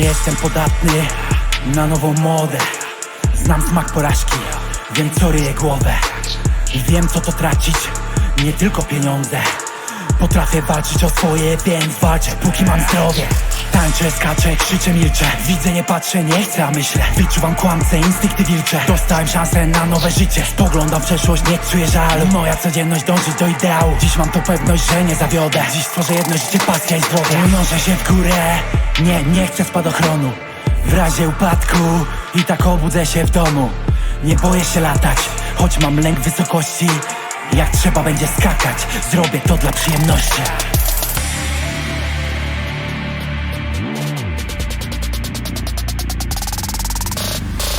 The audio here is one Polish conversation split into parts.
jestem podatny na nową modę. Znam smak porażki, wiem co ryje głowę. Wiem co to tracić, nie tylko pieniądze Potrafię walczyć o swoje, więc walczę póki mam zdrowie. Tańczę, skaczę, krzyczę, milczę. Widzę, nie patrzę, nie chcę, a myślę. Wyczuwam kłamcę, instynkty wilcze. Dostałem szansę na nowe życie. Spoglądam przeszłość, nie czuję żalu. Moja codzienność dąży do ideału. Dziś mam tą pewność, że nie zawiodę. Dziś stworzę jedno życie, pasja i zdrowie. Unążę się w górę. Nie, nie chcę spadochronu. W razie upadku I tak obudzę się w domu. Nie boję się latać Choć mam lęk wysokości Jak trzeba będzie skakać Zrobię to dla przyjemności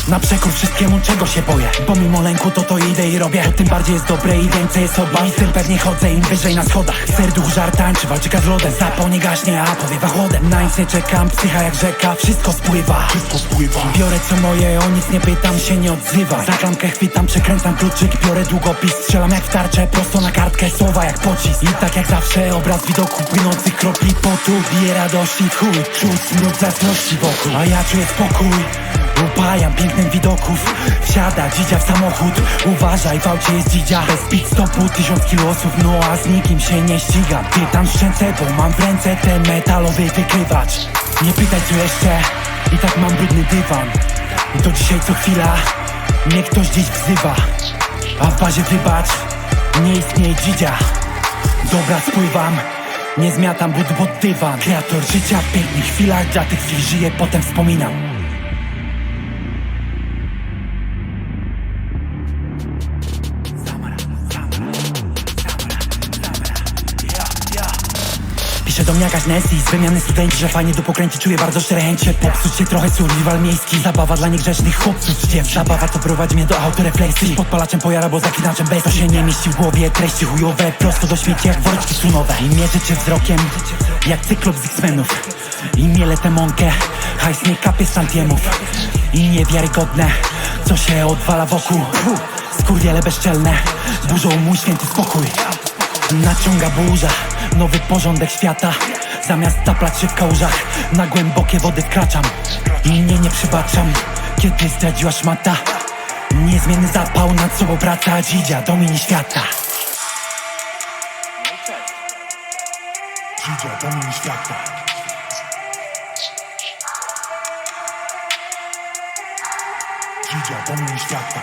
Na przekór wszystkiemu, czego się boję. Pomimo lęku to to idę i robię. Tym bardziej jest dobre i więcej jest obaw. I tym pewnie chodzę im wyżej na schodach. Serduch żar tańczy, walczyka z lodem. Zapał nie gaśnie, a powiewa chłodem Na nic nie czekam, psycha jak rzeka. Wszystko spływa, wszystko spływa. Biorę co moje, o nic nie pytam, się nie odzywa. Za klamkę chwytam, przekręcam kluczyk Biorę długopis, strzelam jak w tarczę Prosto na kartkę, słowa jak pocisk. I tak jak zawsze, obraz widoku. Płynących kropli potu Bije radości chuj, czuć smród zazdrości wokół. A ja czuję spokój Upajam pięknym widoków. Wsiada dzidzia w samochód. Uważaj, w aucie jest dzidzia. Bez pit stopu tysiąc kilosów No a z nikim się nie ścigam Pytam szczęce, bo mam w ręce ten metalowy wykrywacz. Nie pytaj co jeszcze. I tak mam brudny dywan. I to dzisiaj co chwila. Mnie ktoś dziś wzywa. A w bazie wybacz. Nie istnieje dzidzia. Dobra, spływam. Nie zmiatam but pod dywan. Kreator życia w pięknych chwilach. Dla tych chwil żyję, potem wspominam Pisze do mnie jakaś Nessie. Z wymiany studenci Że fajnie do pokręci czuję bardzo szczere Popsuć się trochę survival miejski. Zabawa dla niegrzecznych chłopców Dziew zabawa to prowadzi mnie do autorefleksji. Podpalaczem pojara, bo zaklinaczem bez To się nie mieści w głowie, treści chujowe Prosto do śmieci jak woreczki sunowe. I mierzę cię wzrokiem Jak cyklop z X-Menów. I mielę tę mąkę Hajs nie kapie z I niewiarygodne Co się odwala wokół. Skurwiele bezczelne Burzą mój święty spokój Naciąga burza, nowy porządek świata. Zamiast taplać się w kałużach Na głębokie wody wkraczam. I nie, nie przybaczam Kiedy zdradziła szmata. Niezmienny zapał nad sobą praca Dzidzia do mini świata. Dzidzia do mini świata. Dzidzia do mini świata